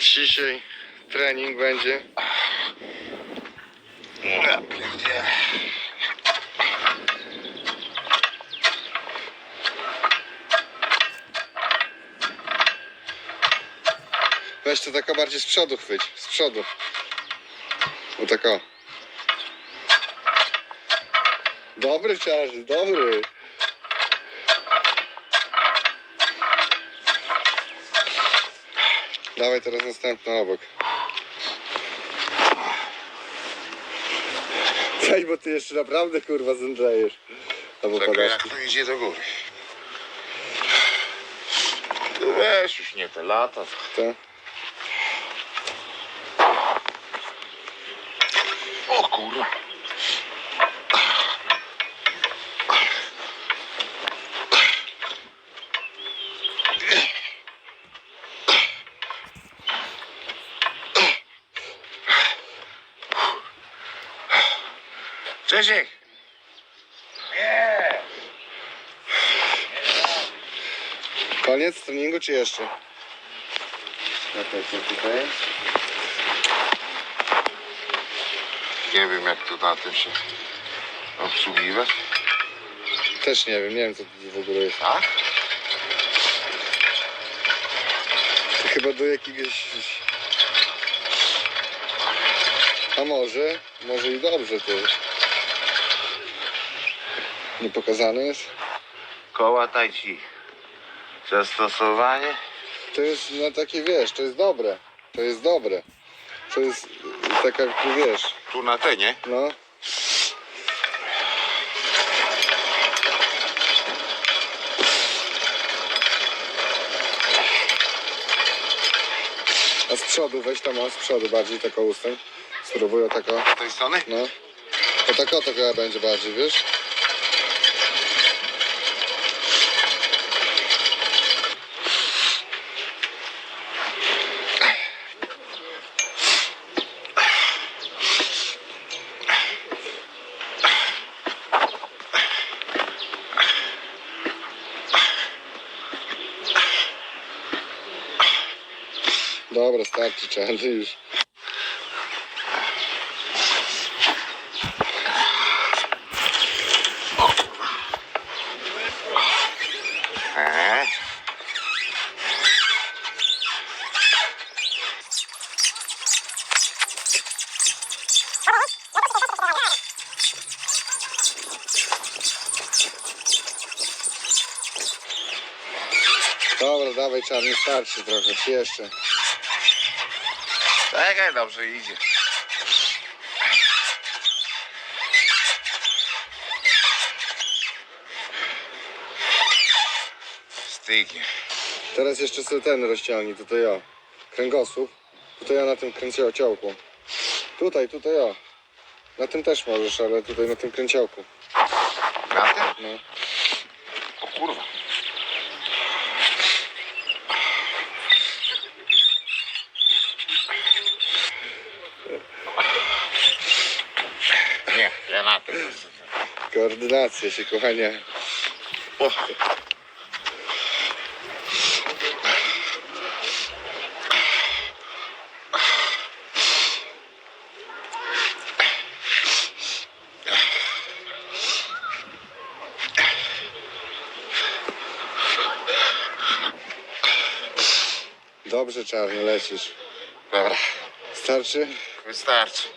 Dzisiaj trening będzie. Weź to taka bardziej z przodu chwyć. Z przodu. O tak o. Dobry czas, dobry. Dawaj teraz następny obok. Weź, bo ty jeszcze naprawdę kurwa zemdlejesz. Albo Czekaj, jak to idzie do góry. Tu Weź już nie te lata. To. Czesiek. Nie. Koniec treningu czy jeszcze? Nie wiem jak to na tym się obsługiwać. Też nie wiem, nie wiem co tu w ogóle jest. A? Chyba do jakiegoś... A może? Może i dobrze to jest. Nie pokazane jest? Koła tai chi. Zastosowanie. To jest na takie, wiesz, to jest dobre. To jest dobre. To jest taka, wiesz, Tu na te, nie? no. A z przodu, weź tam o, z przodu bardziej taką ustęp. Spróbuję taka, Z tej strony? no. To tak o to chyba będzie bardziej, wiesz? Dobra, starczy czarny już. Dobra, dawaj czarny, starczy trochę, jeszcze? Czekaj, dobrze idzie. Stygnie. Teraz jeszcze sobie ten rozciągnij, tutaj o. Kręgosłup. Tutaj o na tym kręciołku. Tutaj, tutaj o. Na tym też możesz, ale tutaj na tym kręciołku. Na tym? No. O kurwa. Nie, ja na tym. Koordynacja się, kochanie. O. Dobrze, czarny, lecisz. Dobra, Starczy? wystarczy.